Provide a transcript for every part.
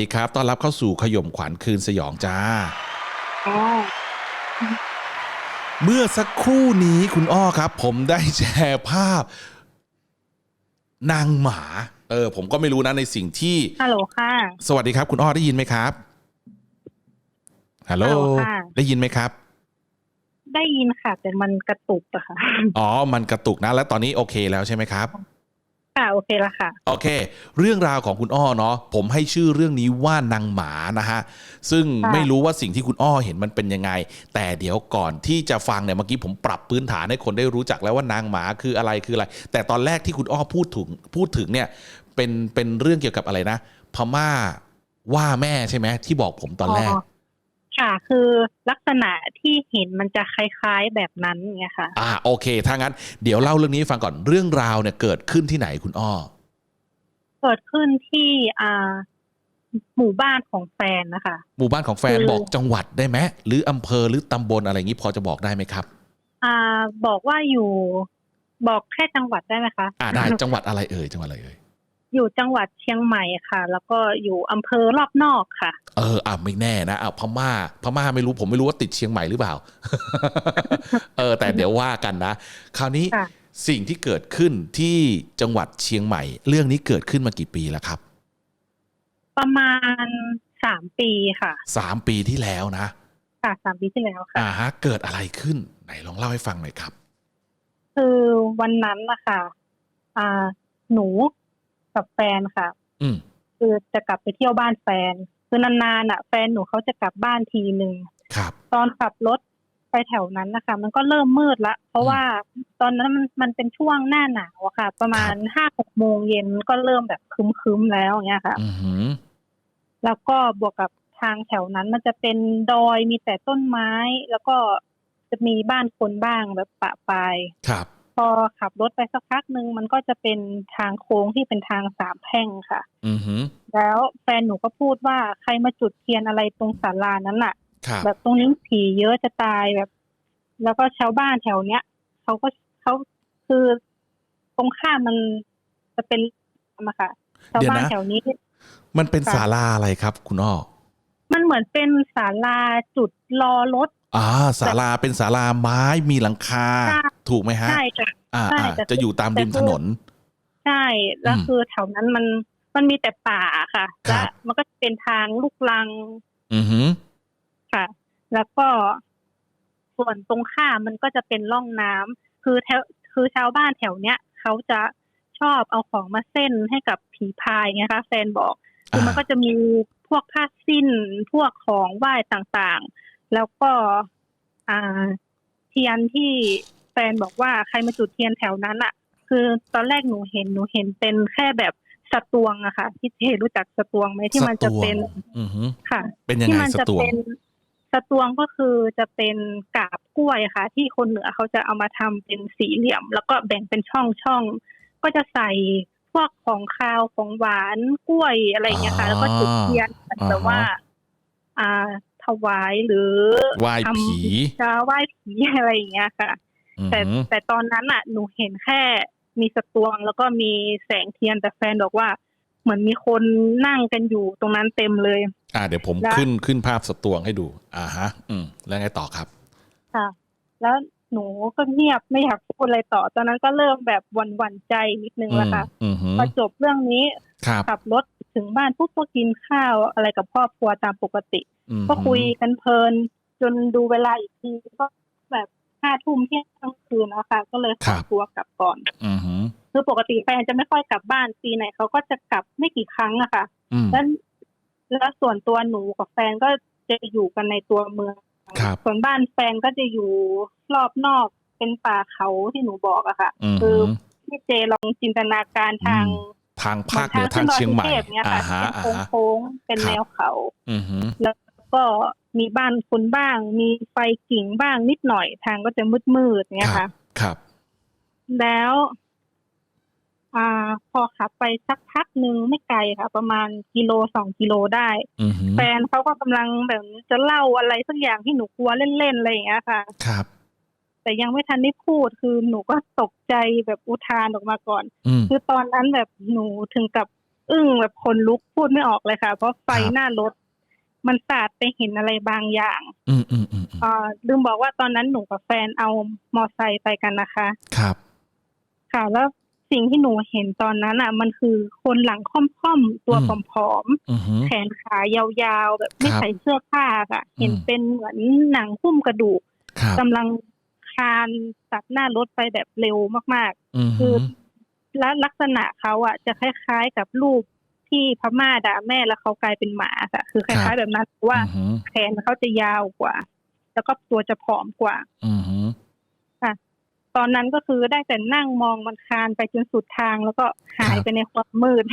ดีครับต้อนรับเข้าสู่ขย่มขวัญคืนสยองจ้าอ๋อเมื่อสักครู่นี้คุณอ้อครับ ผมได้แชร์ภาพ นางหมา เออ ผมก็ไม่รู้นะในสิ่งที่ ฮัลโหลค่ะ สวัสดีครับ คุณอ้อได้ยินไหมครับฮัลโหลฮัลโหลค่ะ ได้ยินไหมครับ ได้ยินค่ะ แต่มันกระตุกอะค่ะ อ๋อ มันกระตุกนะ แล้วตอนนี้โอเคแล้วใช่ไหมครับ ค่ะโอเคละค่ะ โอเค เรื่องราวของคุณอ้อเนาะผมให้ชื่อเรื่องนี้ว่านางหมานะฮะซึ่งค่ะ ไม่รู้ว่าสิ่งที่คุณอ้อเห็นมันเป็นยังไง แต่เดี๋ยวก่อนที่จะฟังเนี่ยเมื่อกี้ผมปรับพื้นฐานให้คนได้รู้จักแล้วว่านางหมาคืออะไรคืออะไร แต่ตอนแรกที่คุณอ้อพูดถึงพูดถึงเนี่ยเป็นเป็นเรื่องเกี่ยวกับอะไรนะ พม่าว่าแม่ใช่ไหมที่บอกผมตอนแรก ค่ะ คือลักษณะที่เห็นมันจะคล้าย ๆแบบนั้นไงค่ะ อ่าโอเค ถ้างั้นเดี๋ยวเล่าเรื่องนี้ให้ฟังก่อนเรื่องราวเนี่ยเกิดขึ้นที่ไหนคุณอ้อ เกิดขึ้นที่อ่าหมู่บ้านของแฟนนะคะ หมู่บ้านของแฟนคือ บอกจังหวัดได้ไหมหรืออำเภอหรือตำบลอะไรอย่างนี้พอจะบอกได้ไหมครับ อ่าบอกว่าอยู่บอกแค่จังหวัดได้ไหมคะ อ่าได้จังหวัดอะไรเอ่ยจังหวัดอะไรเอ่ย อยู่จังหวัดเชียงใหม่ค่ะ แล้วก็อยู่อำเภอรอบนอกค่ะ เอออะไม่แน่นะอะพม่า พม่าไม่รู้ผมไม่รู้ว่าติดเชียงใหม่หรือเปล่า เออ แต่เดี๋ยวว่ากันนะ คราวนี้ค่ะสิ่งที่เกิดขึ้นที่จังหวัดเชียงใหม่ เรื่องนี้เกิดขึ้นมากี่ปีแล้วครับประมาณสามปีค่ะ สามปีที่แล้วนะ ค่ะสามปีที่แล้วค่ะ อ่าฮะเกิดอะไรขึ้นไหนลองเล่าให้ฟังหน่อยครับ คือวันนั้นนะคะอ่าหนู กับแฟนค่ะ อืมคือจะกลับไปเที่ยวบ้านแฟน คือนานๆอะ แฟนหนูเขาจะกลับบ้านทีหนึ่งครับ ตอนขับรถไปแถวนั้นนะคะ มันก็เริ่มมืดละ เพราะว่าตอนนั้นมันมันเป็นช่วงหน้าหนาวอะค่ะ ประมาณห้าหกโมงเย็นก็เริ่มแบบครึ้มๆแล้วอย่างเงี้ยค่ะ อือหือแล้วก็บวกกับทางแถวนั้นมันจะเป็นดอยมีแต่ต้นไม้ แล้วก็จะมีบ้านคนบ้างแบบปะปายครับ พอขับรถไปสักพักหนึ่งมันก็จะเป็นทางโค้งที่เป็นทางสามแพร่งค่ะ อือหือแล้วแฟนหนูก็พูดว่าใครมาจุดเทียนอะไรตรงศาลานั้นน่ะ ครับ แบบตรงนี้ผีเยอะจะตายแบบ แล้วก็ชาวบ้านแถวเนี้ยเขาก็เขาคือตรงข้ามมันจะเป็นอะค่ะชาวบ้านแถวนี้ มันเป็นค่ะ ศาลาอะไรครับ คุณอ้อมันเหมือนเป็นศาลาจุดรอรถ อ่าศาลาเป็นศาลาไม้มีหลังคา ใช่ ถูกไหมฮะ ใช่จ้ะอ่าใช่อ่าแต่จะอยู่ตามแต่ริมคือถนน ใช่ แล้วอืมคือแถวนั้นมันมันมีแต่ป่าค่ะ ครัและบ มันก็จะเป็นทางลูกลังอือหือ ค่ะ แล้วก็ส่วนตรงข้ามมันก็จะเป็นร่องน้ำคือแถวคือชาวบ้านแถวเนี้ยเขาจะชอบเอาของมาเส้นให้กับผีพายไงคะแฟนบอก คือมันอ่า ก็จะมีพวกผ้าสิ้น พวกของไหว้ต่างๆ แล้วก็ อ่า เทียนที่แฟนบอกว่าใครมาจุดเทียนแถวนั้นอะคือตอนแรกหนูเห็นหนูเห็นเป็นแค่แบบสตวงอะค่ะที่เจรู้จักสตวงไหมที่มันจะเป็นสตวงอือหือค่ะ เป็นยังที่ไงมัสจะตวงเป็นสตวงก็คือจะเป็นกาบกล้วยค่ะ ที่คนเหนือเขาจะเอามาทำเป็นสี่เหลี่ยม แล้วก็แบ่งเป็นช่องช่องๆก็จะใส่พวกของคาวของหวานกล้วยอะไรอย่างเงี้ยค่ะ แล้วก็จุดเทียนแต่ว่า อ่าถวายหรือไหว้ทำผีจะไหว้ผีอะไรอย่างเงี้ยค่ะอือ แต่หือแต่ตอนนั้นอะ หนูเห็นแค่มีสตวง แล้วก็มีแสงเทียนแต่แฟนบอกว่า เหมือนมีคนนั่งกันอยู่ตรงนั้นเต็มเลย อ่า เดี๋ยวผมแล้วขึ้นขึ้นภาพสตวงให้ดู อ่าฮะ อืม แล้วไงต่อครับค่ะ แล้วหนูก็เงียบไม่อยากพูดอะไรต่อ ตอนนั้นก็เริ่มแบบหวั่นหวั่นๆใจนิดนึงอืแล้วมค่ะอือหือพอจบเรื่องนี้ครับขับรถถึงบ้านปุ๊บก็กินข้าวอะไรกับครอบครัวตามปกติอือหือก็คุยกันเพลิน จนดูเวลาอีกทีก็แบบ ห้าทุ่มเที่ยงคืนแล้วค่ะก็เลยขอตัวกลับก่อนอือหือคือปกติแฟนจะไม่ค่อยกลับบ้านปีไหนเขาก็จะกลับไม่กี่ครั้งอะค่ะอืมแล้วแล้วส่วนตัวหนูกับแฟนก็จะอยู่กันในตัวเมืองครับส่วนบ้านแฟนก็จะอยู่รอบนอกเป็นป่าเขาที่หนูบอกอะค่ะอือคืหืออพี่เจลองจินตนาการทางอืมทางภาคเหนือทางเชียงใหม่ทางขึ้นดอยสุเทพเนี่ยอ่าค่ะฮะเป็นอ่าฮะโค้งๆเป็นครับแนวเขาอือหือแล้วก็ มีบ้านคนบ้าง มีไฟกิ่งบ้างนิดหน่อยทางก็จะมืดๆเนี่ยครัค่ะบครับ แล้ว อ่า พอขับไปสักพักหนึ่งไม่ไกลค่ะ ประมาณกิโลสองกิโลได้อือหือแฟนเขาก็กำลังแบบจะเล่าอะไรสักอย่างที่หนูกลัวเล่นๆอะไรอย่างเงี้ยค่ะ ครับ แต่ยังไม่ทันได้พูดคือหนูก็ตกใจแบบอุทานออกมาก่อนอืมคือตอนนั้นแบบหนูถึงกับอึ้งแบบคนลุกพูดไม่ออกเลยค่ะ เพราะไฟครับหน้ารถ มันสาดไปเห็นอะไรบางอย่างอืมอืมอืมอืมอ่าลืมบอกว่าตอนนั้นหนูกับแฟนเอามอไซค์ไปกันนะคะ ครับ ค่ะแล้วสิ่งที่หนูเห็นตอนนั้นอะ มันคือคนหลังค่อมๆตัวอืมผอมอือหือ ๆแขนขายาวๆแบบไม่ครับใส่เสื้อผ้าค่ะ เห็นอืมเป็นเหมือนหนังหุ้มกระดูกครับ กำลังคลานตัดหน้ารถไปแบบเร็วมากอือๆคืหืออและลักษณะเขาอะ จะคล้ายๆกับรูป ที่พม่าด่าแม่แล้วเขากลายเป็นหมาค่ะ คือคล้ายๆแบบนั้นแต่ว่าอือหือแขนเขาจะยาวกว่า แล้วก็ตัวจะผอมกว่าอือหือตอนนั้นก็คือได้แต่นั่งมองมันคลานไปจนสุดทาง แล้วก็หายไปในความมืด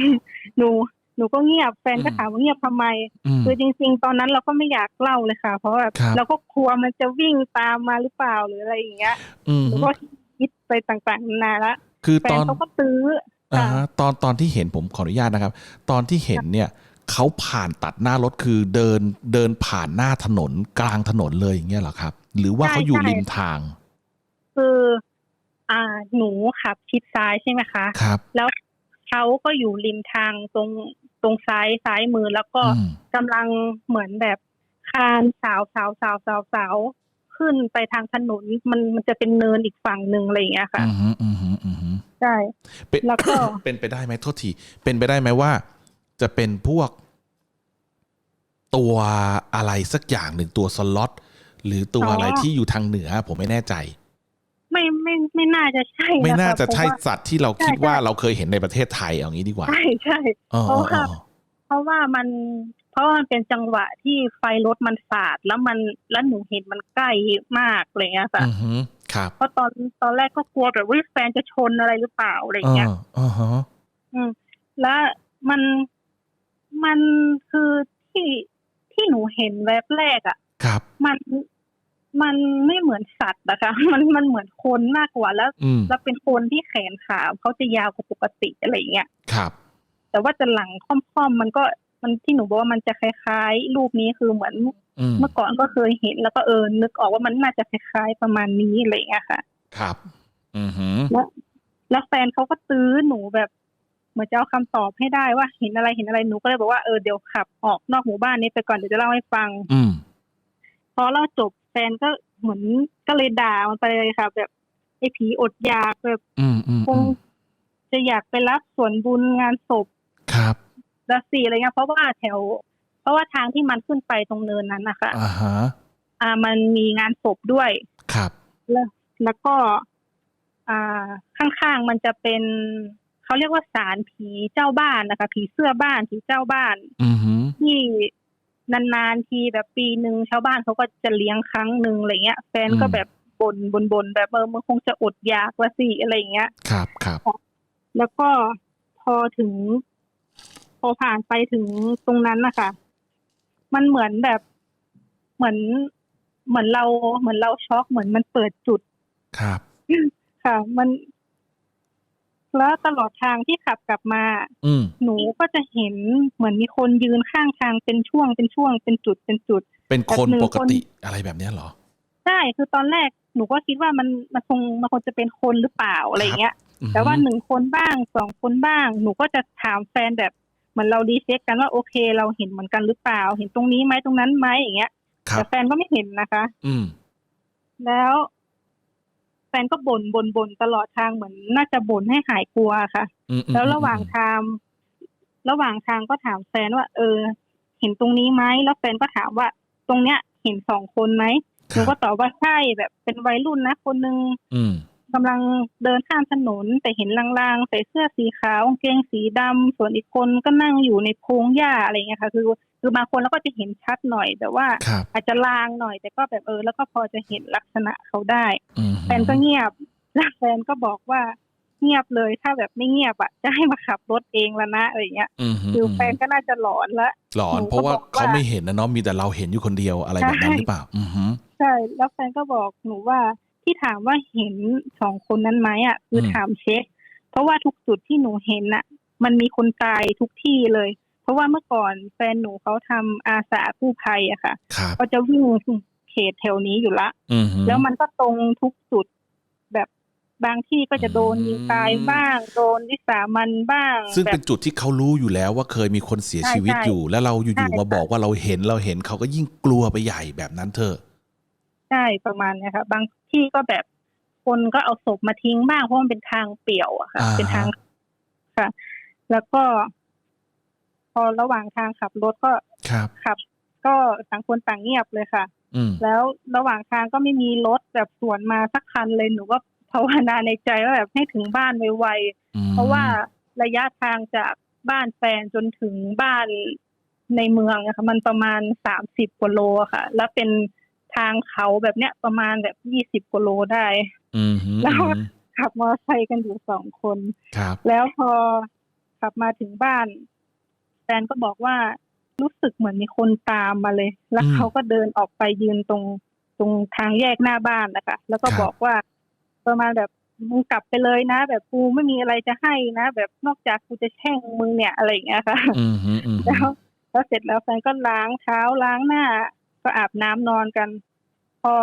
หนูหนูก็เงียบแฟนก็ถามว่าเงียบทำไมอืมคือจริง ๆ ตอนนั้นเราก็ไม่อยากเล่าเลยค่ะ เพราะว่าครับเราก็กลัวมันจะวิ่งตามมาหรือเปล่าหรืออะไรอย่างเงี้ยอืมหนูก็คิดไปต่างๆนานาละคือแฟตนอนเขาก็ตื้อ อ่าค่ะฮะตอนตอนที่เห็นผมขออนุญาตนะครับ ตอนที่เห็นเนี่ยเขาผ่านตัดหน้ารถคือเดินเดินผ่านหน้าถนนกลางถนนเลยอย่างเงี้ยเหรอครับ หรือว่าเขาอยู่ริมทางคือ อ่าหนูขับชิดซ้ายใช่ไหมคะ ครับ แล้วเขาก็อยู่ริมทางตรงตรงซ้ายซ้ายมือแล้วก็อืม กำลังเหมือนแบบคานสาวสาวสาวสาวสาวขึ้นไปทางถนนมันมันจะเป็นเนินอีกฝั่งหนึ่งอะไรอย่างเงี้ยค่ะ อือหืออือหืออือหือ ใช่เป็นแล้วก็ เป็นไปได้ไหมโทษทีเป็นไปได้ไหมว่า จะเป็นพวก ตัวอะไรสักอย่างหนึ่งตัวสล็อตหรือตัวอะไรที่อยู่ทางเหนือ ผมไม่แน่ใจ ไม่ไม่ไม่น่าจะใช่ไม่คน่าจะใช่เพรสัตว์ที่เราคิดใช่ว่าใช่ เราเคยเห็นในประเทศไทยเอางี้ดีกว่าใช่ใช่ อ๋อเพราะว่า อ๋อเพราะว่ามัน เพราะว่ามันเป็นจังหวะที่ไฟรถมันสาดแล้วมันแล้วหนูเห็นมันใกล้มากอะไรเงี้ยค่ะ อือหือครับ เพราะตอนตอนแรกก็กลัวแบบว่าแฟนจะชนอะไรหรือเปล่าอะไรเงี้ยอ่าอ่าฮะอืม แล้วมันมันคือที่ที่หนูเห็นแวบแรกอะ่ะ ครับ มันมันไม่เหมือนสัตว์นะคะ มันมันเหมือนคนมากกว่าแล้วอืมแล้วเป็นคนที่แขนขาเขาจะยาวกว่าปกติอะไรอย่างเงี้ยครับ แต่ว่าจะหลังค่อมๆมันก็มันที่หนูบอกว่ามันจะคล้ายๆ รูปนี้คือเหมือนอืม เมื่อก่อนก็เคยเห็นแล้วก็เออนึกออกว่ามันน่าจะคล้ายๆประมาณนี้อะไรอย่างเงี้ยค่ะ ครับ อือหือแล้วแล้วแฟนเขาก็ตื้อหนูแบบเหมือนจะเอาคำตอบให้ได้ว่าเห็นอะไรเห็นอะไรหนูก็เลยบอกว่าเออเดี๋ยวขับออกนอกหมู่บ้านนี้ไปก่อนเดี๋ยวจะเล่าให้ฟัง อืมพอเล่าจบแฟนก็เหมือนก็เลยด่ามันไปเลยค่ะ แบบไอ้ผีอดอยากแบบอืมอืมคงจะอยากไปรับส่วนบุญงานศพครับละสีอะไรเงี้ยเพราะว่าแถว เพราะว่าทางที่มันขึ้นไปตรงเนินนั้นนะคะอ่าฮะอ่า มันมีงานศพด้วย ครับ แล้วแล้วก็ อ่า ข้างๆมันจะเป็นเขาเรียกว่าศาลผีเจ้าบ้านนะคะ ผีเสื้อบ้านผีเจ้าบ้าน อือหือที่นานๆทีแบบปีหนึ่งชาวบ้านเขาก็จะเลี้ยงครั้งหนึ่งอะไรเงี้ย แฟนก็อืมแบบบ่นบ่นบ่นแบบเออมันคงจะอดอยากละสิอะไรเงี้ย ครับครับแล้วก็พอถึง พอผ่านไปถึงตรงนั้นนะคะ มันเหมือนแบบเหมือนเหมือนเราเหมือนเราช็อกเหมือนมันเปิดจุดครับ ค่ะ มัน แล้วตลอดทางที่ขับกลับมา อืมหนูก็จะเห็นเหมือนมีคนยืนข้างทางเป็นช่วงเป็นช่วง เป็นจุดเป็นจุด เป็นคนแบบหนึ่งปกติคนอะไรแบบเนี้ยเหรอใช่คือตอนแรกหนูก็คิดว่ามันมันคงมันคงจะเป็นคนหรือเปล่าอะไรอย่างเงี้ยอือหือแต่ว่าหนึ่งคนบ้างสองคนบ้าง หนูก็จะถามแฟนแบบ เหมือนเรารีเช็คกันว่าโอเค เราเห็นเหมือนกันหรือเปล่า เห็นตรงนี้ไหมตรงนั้นไหมอย่างเงี้ยครัแต่บแฟนก็ไม่เห็นนะคะ อืม แล้ว แฟนก็บ่นบ่นบ่นตลอดทางเหมือนน่าจะบ่นให้หายกลัวค่ะอืมอืมแล้วระหว่างทางระหว่างทางก็ถามแฟนว่า เออ เห็นตรงนี้ไหมแล้วแฟนก็ถามว่า ตรงเนี้ย เห็นสองคนไหมหคนูรับก็ตอบว่าใช่แบบเป็นวัยรุ่นนะคนนึงอืม กำลังเดินข้ามถนน แต่เห็นลางๆ ใส่เสื้อสีขาวกางเกงสีดำส่วนอีกคนก็นั่งอยู่ในพงหญ้าอะไรเงี้ยค่ะ คือ คือบางคนเราก็จะเห็นชัดหน่อย แต่ว่าครับอาจจะลางหน่อย แต่ก็แบบเออ แล้วก็พอจะเห็นลักษณะเขาได้อืมแฟนก็เงียบแล้วแฟนก็บอกว่าเงียบเลยถ้าแบบไม่เงียบอะจะให้มาขับรถเองแล้วนะอะไรเงี้ยอืมคือแฟนก็น่าจะหลอนละหลอนหนูก็เพราะว่าบอกว่าเขาไม่เห็นนะเนาะมีแต่เราเห็นอยู่คนเดียวอะไรแบบนั้นใช่หรือเปล่า อือหือใช่แล้วแฟนก็บอกหนูว่า ที่ถามว่าเห็นสองคนนั้นไหมอะคืออมถามเช็ค เพราะว่าทุกจุดที่หนูเห็นน่ะ มันมีคนตายทุกที่เลย เพราะว่าเมื่อก่อนแฟนหนูเขาทำอาสากู้ภัยอะค่ะครับเขาจะวิ่งเขตแถวนี้อยู่ละอือหือแล้วมันก็ตรงทุกจุดแบบบางที่ก็จะโดนยิงตายบ้าง โดนวิสามันบ้าง ซึ่งแบเป็บนจุดที่เขารู้อยู่แล้วว่าเคยมีคนเสียใช่ชีวิตใช่อยู่ แล้วเราอใช่ยู่ๆมาค่ะบอกว่าเราเห็นเราเห็นเขาก็ยิ่งกลัวไปใหญ่แบบนั้นเถอะ ใช่ประมาณเนี้ยค่ะบางที่ก็แบบคนก็เอาศพมาทิ้งบ้างเพราะมันเป็นทางเปี่ยวอะค่ะ อ่าฮะ เป็นทางค่ะ แล้วก็ พอระหว่างทางขับรถก็ครับ ขับ ก็ต่างคนต่างเงียบเลยค่ะ อืม แล้วระหว่างทางก็ไม่มีรถแบบสวนมาสักคันเลยหนูก็ภาวนาในใจว่าแบบให้ถึงบ้านไวๆอืมเพราะว่าระยะทางจากบ้านแฟนจนถึงบ้านในเมืองอะค่ะมันประมาณสามสิบกว่าโลอะค่ะ แล้วเป็น ทางเขาแบบเนี้ยประมาณแบบยี่สิบกว่าโลได้อืมฮึแล้วอืมขับมอเตอร์ไซค์กันอยู่สองคนครับแล้วพอขับมาถึงบ้านแฟนก็บอกว่ารู้สึกเหมือนมีคนตามมาเลย แล้วเขาก็เดินออกไปยืนตรงตรงทางแยกหน้าบ้านนะคะ แล้วก็บอกว่า ประมาณแบบมึงกลับไปเลยนะ แบบกูไม่มีอะไรจะให้นะ แบบนอกจากกูจะแช่งมึงเนี่ยอะไรอย่างเงี้ยค่ะอืมฮึอืมฮึแล้วแล้วเสร็จแล้วแฟนก็ล้างเท้าล้างหน้า ก็อาบน้ำนอนกัน พอ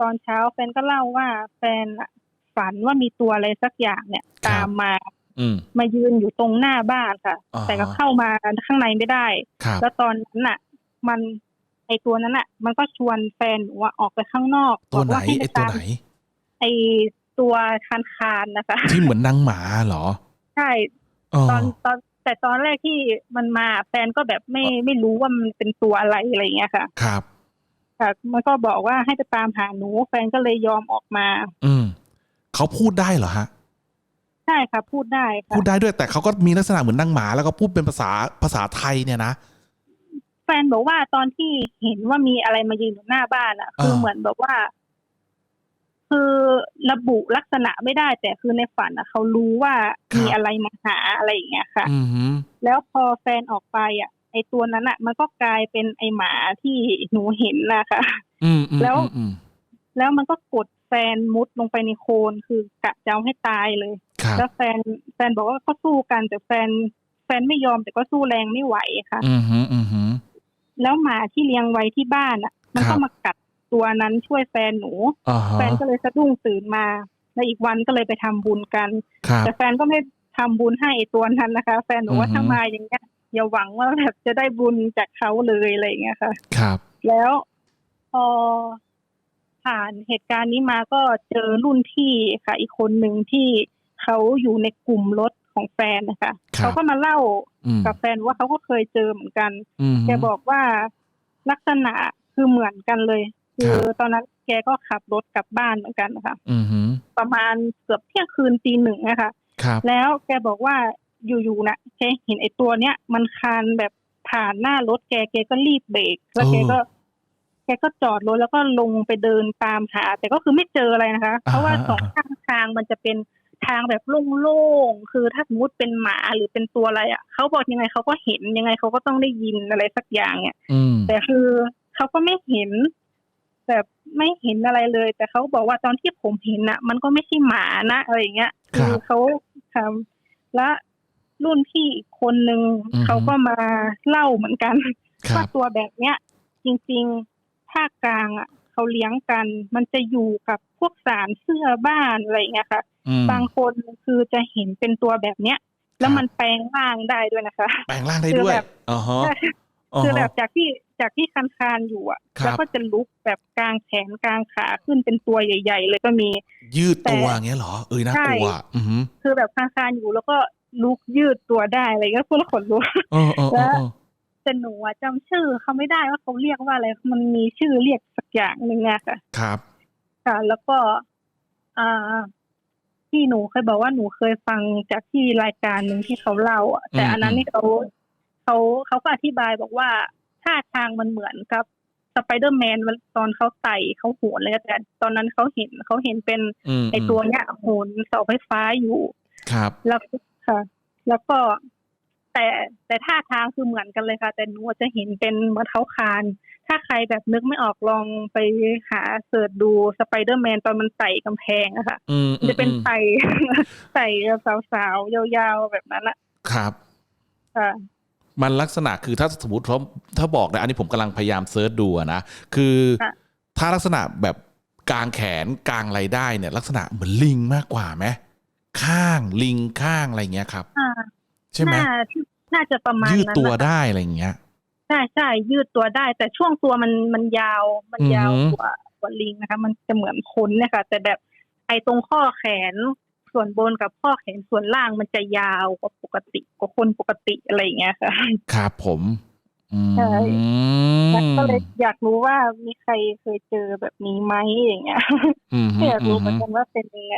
ตอนเช้าแฟนก็เล่าว่าแฟนอะฝันว่ามีตัวอะไรสักอย่างเนี่ย ตามมาอืมมายืนอยู่ตรงหน้าบ้านค่ะอ่าฮะแต่ก็เข้ามาข้างในไม่ได้ครับแล้วตอนนั้นน่ะ มันไอตัวนั้นน่ะ มันก็ชวนแฟนหนูอะออกไปข้างนอกตัวไหนบกาให้ไอปตัวตามไหน ไอตัวคานคานๆนะคะ ที่เหมือนนางหมาเหรอ ใช่อ๋อตอนตอน แต่ตอนแรกที่มันมาแฟนก็แบบไม่ไม่รู้ว่ามันเป็นตัวอะไรอะไรอย่างเงี้ยค่ะ ครับค่ะมันก็บอกว่าให้ไปตามหาหนูแฟนก็เลยยอมออกมา อืมเขาพูดได้เหรอฮะใช่ค่ะ พูดได้ค่ะพูดได้ด้วยแต่เขาก็มีลักษณะเหมือนนางหมา แล้วก็พูดเป็นภาษาภาษาไทยเนี่ยนะแฟนบอกว่าตอนที่เห็นว่ามีอะไรมายืนอยู่หน้าบ้านอะ คืออ่าเหมือนแบบว่า คือระบุลักษณะไม่ได้แต่คือในฝันอะเขารู้ว่ามีอะไรมาหาอะไรอย่างเงี้ยค่ะอืมฮึแล้วพอแฟนออกไปอะไอตัวนั้นอะมันก็กลายเป็นไอหมาที่หนูเห็นนะคะอืมอืมแล้วอืมอืมแล้วมันก็กดแฟนมุดลงไปในโคลนคือกะจะเอาให้ตายเลยครับแล้วแฟนแฟนบอกว่าก็สู้กันแต่แฟนแฟนไม่ยอมแต่ก็สู้แรงไม่ไหวค่ะอืมฮึอืมฮึแล้วหมาที่เลี้ยงไว้ที่บ้านอะ มันครัก็บมากัด ตัวนั้นช่วยแฟนหนู อ่าฮะ แฟนก็เลยสะดุ้งตื่นมา แล้วอีกวันก็เลยไปทำบุญกัน ครับ แต่แฟนก็ไม่ทำบุญให้ไอ้ตัวนั้นนะคะ แฟนหนูว่าอือฮึ ถ้ามาอย่างเงี้ยอย่าหวังว่าแบบจะได้บุญจากเขาเลยอะไรอย่างเงี้ยค่ะ ครับ แล้วพอผ่านเหตุการณ์นี้มาก็เจอรุ่นพี่ค่ะ อีกคนหนึ่งที่เขาอยู่ในกลุ่มรถของแฟนนะคะครับ เขาก็มาเล่าอืมกับแฟนว่าเขาก็เคยเจอเหมือนกัน อืมฮึแกบอกว่าลักษณะคือเหมือนกันเลย คือครับตอนนั้นแกก็ขับรถกลับบ้านเหมือนกันนะคะอืมฮึประมาณเกือบเที่ยงคืนตีหนึ่งนะคะครับแล้วแกบอกว่าอยู่ๆนะแกเห็นไอ้ตัวเนี้ยมันคานแบบผ่านหน้ารถแกแกก็รีบเบรกแล้วแกก็ แกก็จอดรถแล้วก็ลงไปเดินตามหา แต่ก็คือไม่เจออะไรนะคะ เพราะว่าสองข้างทางมันจะเป็นทางแบบโล่งๆ คือถ้าสมมติเป็นหมาหรือเป็นตัวอะไรอะเขาบอกยังไงเขาก็เห็นยังไงเขาก็ต้องได้ยินอะไรสักอย่างเนี่ยอืมแต่คือเขาก็ไม่เห็น แบบไม่เห็นอะไรเลย แต่เขาบอกว่าตอนที่ผมเห็นน่ะมันก็ไม่ใช่หมานะอะไรอย่างเงี้ยครับเขาทำและรุ่นพี่อีกคนนึงอือฮึเขาก็มาเล่าเหมือนกันครัว่าบตัวแบบเนี้ย จริงๆภาคกลางอะเขาเลี้ยงกัน มันจะอยู่กับพวกสารเสื้อบ้านอะไรอย่างเงี้ยค่ะอืมบางคนคือจะเห็นเป็นตัวแบบเนี้ย แล้ควรับมันแปลงร่างได้ด้วยนะคะ แปลงร่างได้คือด้วยแบบอ๋อฮะอ๋อ คือแบฮะบจากที่จากที่คันคานๆอยู่อะครับ แล้วก็จะลุกแบบกลางแขนกลางขาขึ้นเป็นตัวใหญ่ ๆ เลยก็มี ยืดตัวแต่อย่างเงี้ยเหรอเอ้ยน่าใช่กลัวอือฮึคือแบบคันคานๆอยู่แล้วก็ลุกยืดตัวได้อะไรก็พูดแล้วขนลุก เออเออเออเออแต่หนูอะจำชื่อเขาไม่ได้ว่าเขาเรียกว่าอะไร มันมีชื่อเรียกสักอย่างหนึ่งอะค่ะ ครับ ค่ะ แล้วก็อ่าที่หนูเคยบอกว่าหนูเคยฟังจากที่รายการหนึ่งที่เขาเล่าอะ แต่อันนั้นอืมนี่เขา เขาเขาก็อธิบายบอกว่าท่าทางมันเหมือนกับสไปเดอร์แมนตอนเขาไต่เขาโหนเลยแต่ตอนนั้นเขาเห็นเขาเห็นเป็นอืมไอตัวเนี้ยโหนเสาไฟฟ้าอยู่ครับแล้วค่ะ แล้วก็แต่แต่ท่าทางคือเหมือนกันเลยค่ะ แต่หนูจะเห็นเป็นเหมือนเท้าคาน ถ้าใครแบบนึกไม่ออกลองไปหาเสิร์ชดูสไปเดอร์แมนตอนมันไต่กำแพงอะค่ะอืมอืมจะเป็นอืมไต่ไต่สาวๆ ยาวๆ แบบนั้นอะครับค่ะ มันลักษณะคือถ้าสมมติเขาถ้าบอกนะอันนี้ผมกำลังพยายามเซิร์ชดูอะนะคือค่ะถ้าลักษณะแบบกลางแขนกลางอะไรได้เนี่ย ลักษณะเหมือนลิงมากกว่าไหมข้างลิงข้างอะไรอย่างเงี้ยครับอ่าใช่ไหมน่าน่าจะประมาณยืดนั้นตัวนะคะได้อะไรอย่างเงี้ยใช่ใช่ยืดตัวได้ แต่ช่วงตัวมันมันยาวมันยาวอือหือกว่ากว่าลิงนะคะ มันจะเหมือนคนเนะคะแต่แบบไอ้ตรงข้อแขน ส่วนบนกับข้อแขนส่วนล่างมันจะยาวกว่าปกติกว่าคนปกติอะไรอย่างเงี้ยค่ะครับผมอืมใช่ก็เลยอยากรู้ว่ามีใครเคยเจอแบบนี้ไหมอย่างเงี้ยอืมก็อยากรู้อืเหมือนมกันว่าเป็นยังไง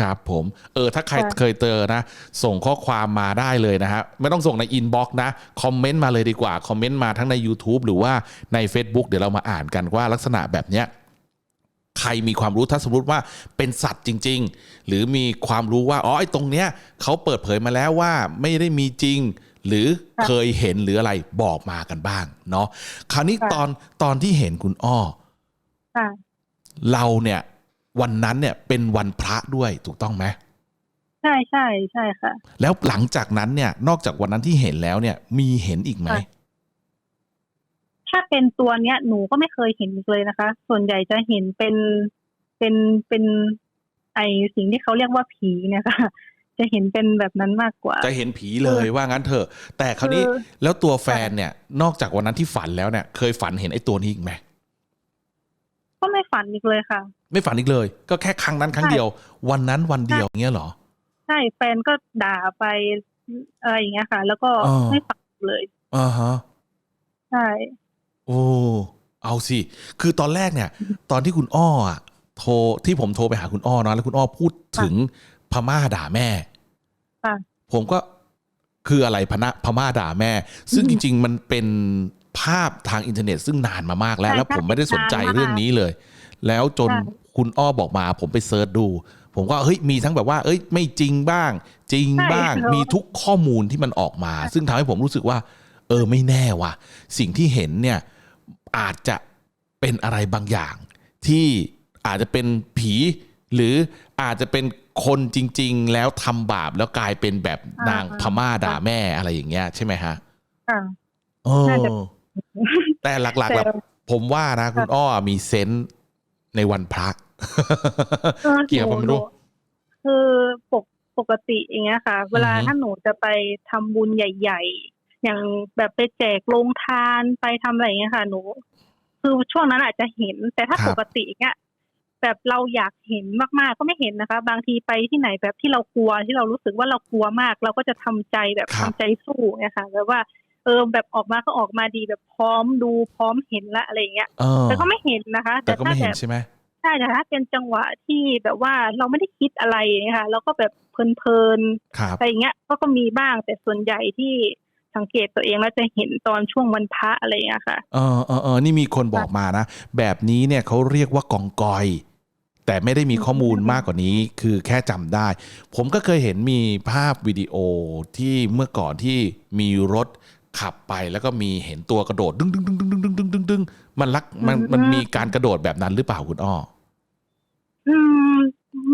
ครับผม เออ ถ้าใครค่ะเคยเจอนะ ส่งข้อความมาได้เลยนะฮะ ไม่ต้องส่งในอินบ็อกซ์นะ คอมเมนต์มาเลยดีกว่า คอมเมนต์มาทั้งใน YouTube หรือว่าใน Facebook เดี๋ยวเรามาอ่านกันว่าลักษณะแบบเนี้ย ใครมีความรู้ถ้าสมมติว่าเป็นสัตว์จริง ๆ หรือมีความรู้ว่าอ๋อไอ้ตรงเนี้ยเขาเปิดเผยมาแล้วว่าไม่ได้มีจริง หรือค่ะเคยเห็นหรืออะไรบอกมากันบ้างเนาะคราวนี้ค่ะตอนตอนที่เห็นคุณอ้อค่ะเราเนี่ย วันนั้นเนี่ยเป็นวันพระด้วยถูกต้องไหมใช่ใช่ใช่ค่ะ แล้วหลังจากนั้นเนี่ย นอกจากวันนั้นที่เห็นแล้วเนี่ย มีเห็นอีกไหมค่ะ ถ้าเป็นตัวเนี้ยหนูก็ไม่เคยเห็นอีกเลยนะคะ ส่วนใหญ่จะเห็นเป็นเป็นเป็นไอสิ่งที่เขาเรียกว่าผีเนี่ยค่ะจะเห็นเป็นแบบนั้นมากกว่า จะเห็นผีเลยว่างั้นเถอะ แต่คราวนี้คือแล้วตัวแฟนเนี่ย นอกจากวันนั้นที่ฝันแล้วเนี่ย เคยฝันเห็นไอ้ตัวนี้อีกไหมก็ไม่ฝันอีกเลยค่ะ ไม่ฝันอีกเลย ก็แค่ครั้งนั้นครั้งเดียว วันนั้นวันเดียวอย่างเงี้ยเหรอ ใช่แฟนก็ด่าไปอะไรอย่างเงี้ยค่ะ แล้วก็อ๋อไม่ฝันอีกเลยอ่าฮะใช่ โอ้เอาสิ คือตอนแรกเนี่ย ตอนที่คุณอ้ออะโทรที่ผมโทรไปหาคุณอ้อเนาะแล้วคุณอ้อพูดถึงพม่าด่าแม่ ค่ะ ผมก็คืออะไรพนะพม่าด่าแม่ ซึ่งอืจมริง ๆ มันเป็นภาพทางอินเทอร์เน็ต ซึ่งนานมามากแล้ว ใช่แล้วผมไม่ได้สนใจนานมากเรื่องนี้เลย แล้วจนใช่ คุณอ้อบอกมา ผมไปเซิร์ชดู ผมก็เฮ้ยมีทั้งแบบว่า เอ้ย ไม่จริงบ้าง จริงบ้างใช่มีทุกข้อมูลที่มันออกมา ซึ่งทำให้ผมรู้สึกว่า เออไม่แน่ว่ะ สิ่งที่เห็นเนี่ย อาจจะเป็นอะไรบางอย่าง ที่อาจจะเป็นผี หรืออาจจะเป็นคนจริง ๆ แล้วทำบาปแล้วกลายเป็นแบบนางอ่าพม่าด่าแม่อะไรอย่างเงี้ยใช่ไหมฮะค่ะเออน่าจะแต่หลักๆแต่แบบผมว่านะคุณอ้อมีเซนส์ในวันพระออเกี่ยวกับไม่รู้หนูคือปกปกติอย่างเงี้ยค่ะ เวลาอือฮึถ้าหนูจะไปทำบุญใหญ่ ๆ อย่างแบบไปแจกโรงทานไปทำอะไรอย่างเงี้ยค่ะ หนู คือช่วงนั้นอาจจะเห็น แต่ถ้าปกติเงี้ยแบบเราอยากเห็นมากๆก็ไม่เห็นนะคะ บางทีไปที่ไหนแบบที่เรากลัวที่เรารู้สึกว่าเรากลัวมาก เราก็จะทำใจแบบครัทำบ ใจสู้เนี่ยค่ะแบบว่าเออแบบออกมาก็ออกมาดีแบบพร้อมดูพร้อมเห็นละอะไรอย่างเงี้ย เออแต่ก็ไม่เห็นนะคะ แต่ก็ถ้าไม่แบเห็นบ ใช่ไหม ใช่แต่ถ้าเป็นจังหวะที่แบบว่าเราไม่ได้คิดอะไรนะคะเราก็แบบเพลินครับ ๆอะไรอย่างเงี้ยก็ก็มีบ้างแต่ส่วนใหญ่ที่ สังเกตตัวเองแล้วจะเห็นตอนช่วงวันพระอะไรอย่างเงี้ยค่ะเออเออเออนี่มีคนบอกมานะ แบบนี้เนี่ยเขาเรียกว่ากองกอย แต่ไม่ได้มีข้อมูลมากกว่านี้ คือแค่จำได้ ผมก็เคยเห็นมีภาพวิดีโอที่เมื่อก่อนที่มีรถขับไปแล้วก็มีเห็นตัวกระโดด ดึงดึงดึงดึงดึงดึงดึงดึงดึงมันลักมันมันมีการกระโดดแบบนั้นหรือเปล่าคุณอ้ออืม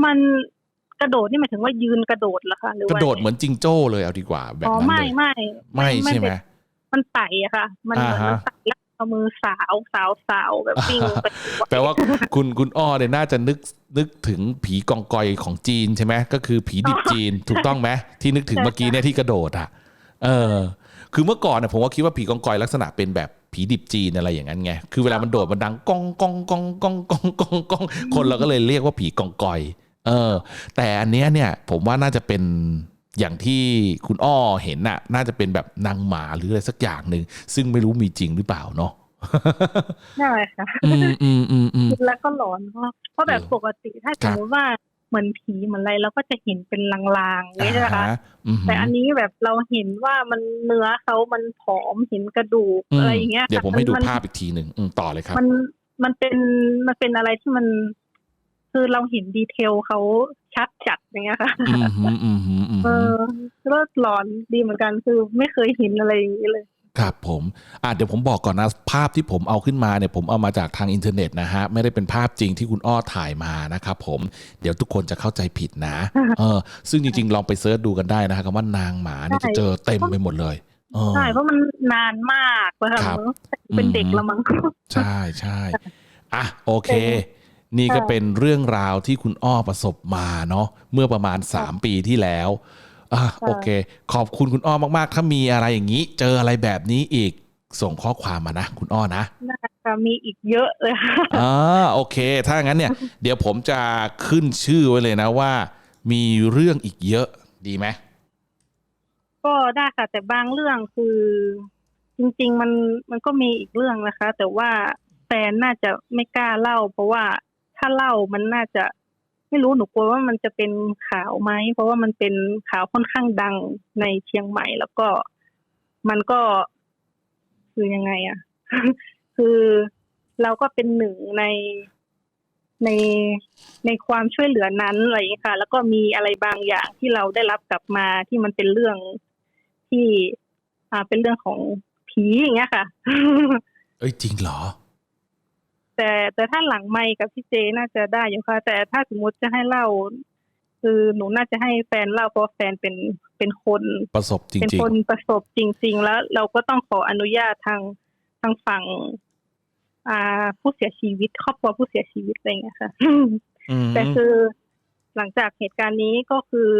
มัน กระโดดนี่หมายถึงว่ายืนกระโดดเหรอคะหรือกว่าระโดดเหมือนจิงโจ้เลยเอาดีกว่า แบบอ๋อนั้นไม่เลยไม่ไม่ใช่ไหมเป็นมันไต่อะค่ะ มันเหมือนอ่าฮะมันไต่แล้วเอามือสาวสาวสาวแบบวิ่งไปแปลว่าคุณคุณอ้อเนี่ยน่าจะนึกนึกถึงผีกองกอยของจีนใช่ไหมก็คือผีดิบจีนถูกต้องไหมที่นึกถึงเมื่อกี้เนี่ยที่กระโดดอะเออ คือเมื่อก่อนเนี่ยผมว่าคิดว่าผีกองกอยลักษณะเป็นแบบผีดิบจีนอะไรอย่างนั้นไงคือเวลามันโดดมันดังก้องก้องก้องก้องก้องก้องก้องคนเราก็เลยเรียกว่าผีกองกอย เออ แต่อันเนี้ยเนี่ยผมว่าน่าจะเป็นอย่างที่คุณอ้อเห็นน่ะ น่าจะเป็นแบบนางหมาหรืออะไรสักอย่างหนึ่งซึ่งไม่รู้มีจริงหรือเปล่าเนาะใช่ค่ะอืมอืมอืมอืมคิดแล้วก็หลอนเพราะเพราะแบบเออปกติถ้าคสรัมบมติว่าเหมือนผีเหมือนอะไรเราก็จะเห็นเป็นลางๆอย่างนี้ใช่ไหมคะอ่าฮอืมแต่อันนี้แบบเราเห็นว่ามันเนื้อเขามันผอมเห็นกระดูกอืมอะไรอย่างเงี้ยเดี๋ยวผมให้ดูนภาพอีกทีหนึ่งอืมต่อเลยครับ มันมันเป็นมันเป็นอะไรที่มัน คือเราเห็นดีเทลเขาชัดจัดอย่างเงี้ยค่ะอืมฮึอืมฮึอืมเอฮึอก็หลอนดีเหมือนกันคือไม่เคยเห็นอะไรอย่างนี้เลยครับผมอะเดี๋ยวผมบอกก่อนนะ ภาพที่ผมเอาขึ้นมาเนี่ยผมเอามาจากทางอินเทอร์เน็ตนะฮะ ไม่ได้เป็นภาพจริงที่คุณอ้อถ่ายมานะครับผมเดี๋ยวทุกคนจะเข้าใจผิดนะเออซึ่งจริงๆ ลองไปเซิร์ชดูกันได้นะฮะคำว่านางหมาเนี่ยใช่จะเจอเต็มไปหมดเลยเออใช่เพราะมันนานมากเลยค่ะครับเป็นเด็กอืมละมั้งใช่ใช่อะโอเค นี่ก็ค่ะเป็นเรื่องราวที่คุณอ้อประสบมาเนาะเมื่อประมาณ 3 ปีที่แล้วอะโอเค ขอบคุณคุณอ้อมากๆ ถ้ามีอะไรอย่างนี้ เจออะไรแบบนี้อีกส่งข้อความมานะ คุณอ้อนะน่าจะมีอีกเยอะเลยค่ะอ่าโอเค ถ้างั้นเนี่ย เดี๋ยวผมจะขึ้นชื่อไว้เลยนะว่า มีเรื่องอีกเยอะดีไหมก็ได้ค่ะ แต่บางเรื่องคือ จริง ๆ มันมันก็มีอีกเรื่องนะคะ แต่ว่าแฟนน่าจะไม่กล้าเล่า เพราะว่า ถ้าเล่ามันน่าจะไม่รู้หนูกลัวว่ามันจะเป็นข่าวไหมเพราะว่ามันเป็นข่าวค่อนข้างดังในเชียงใหม่ แล้วก็มันก็คือยังไงอะคือเราก็เป็นหนึ่งในในในความช่วยเหลือนั้นอะไรอย่างนี้ค่ะ แล้วก็มีอะไรบางอย่างที่เราได้รับกลับมาที่มันเป็นเรื่องที่ อ่าเป็นเรื่องของผีอย่างเงี้ยค่ะ เอ้ยจริงเหรอ แต่แต่ถ้าหลังไม่กับพี่เจน่าจะได้อยู่ค่ะ แต่ถ้าสมมติจะให้เล่า คือหนูน่าจะให้แฟนเล่าเพราะแฟนเป็นเป็นคนประสบจเป็นริงคนประสบจริง ๆ แล้วเราก็ต้องขออนุญาตทางทางฝั่ง อ่าผู้เสียชีวิต ครอบครัวผู้เสียชีวิตอะไรอย่างเงี้ยค่ะๆอืมแต่คือหลังจากเหตุการณ์นี้ก็คือ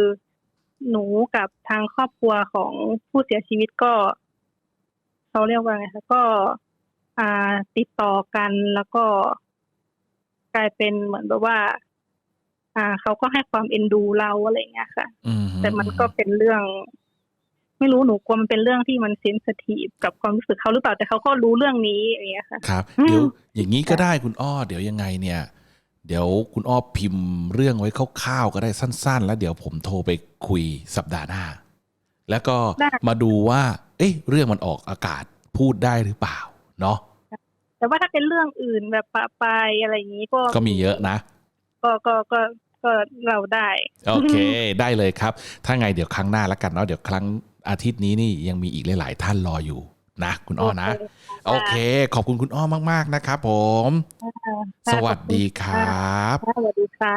หนูกับทางครอบครัวของผู้เสียชีวิตก็เขาเรียกว่าไงคะก็ อ่าติดต่อกันแล้วก็กลายเป็นเหมือนแบบว่า อ่า เขาก็ให้ความเอ็นดูเราอะไรอย่างเงี้ยค่ะ อืมแต่มันก็เป็นเรื่อง ไม่รู้หนูกลัวมันเป็นเรื่องที่มันเซนสทีฟกับความรู้สึกเขาหรือเปล่าแต่เขาก็รู้เรื่องนี้อย่างเงี้ยค่ะ ครับอืมเดี๋ยวอย่างนี้ก็ได้คุณอ้อ เดี๋ยวยังไงเนี่ย เดี๋ยวคุณอ้อพิมพ์เรื่องไว้คร่าวๆก็ได้สั้น ๆ แล้วเดี๋ยวผมโทรไปคุยสัปดาห์หน้า แล้วก็ได้ มาดูว่า เอ๊ะเรื่องมันออกอากาศพูดได้หรือเปล่า เนาะแต่ว่าถ้าเป็นเรื่องอื่นแบบปะปายอะไรอย่างนี้ก็ก็มีเยอะนะ ก็ก็ก็ก็เราได้ โอเค ได้เลยครับ ถ้าไงเดี๋ยวครั้งหน้าแล้วกันเนาะเดี๋ยวครั้งอาทิตย์นี้นี่ยังมีอีกหลาย ๆ ท่านรออยู่นะคุณอ้อนะ โอเค ขอบคุณคุณอ้อมาก ๆ นะครับผมค่ะสวัสดีครับค่ะสวัสดีค่ะ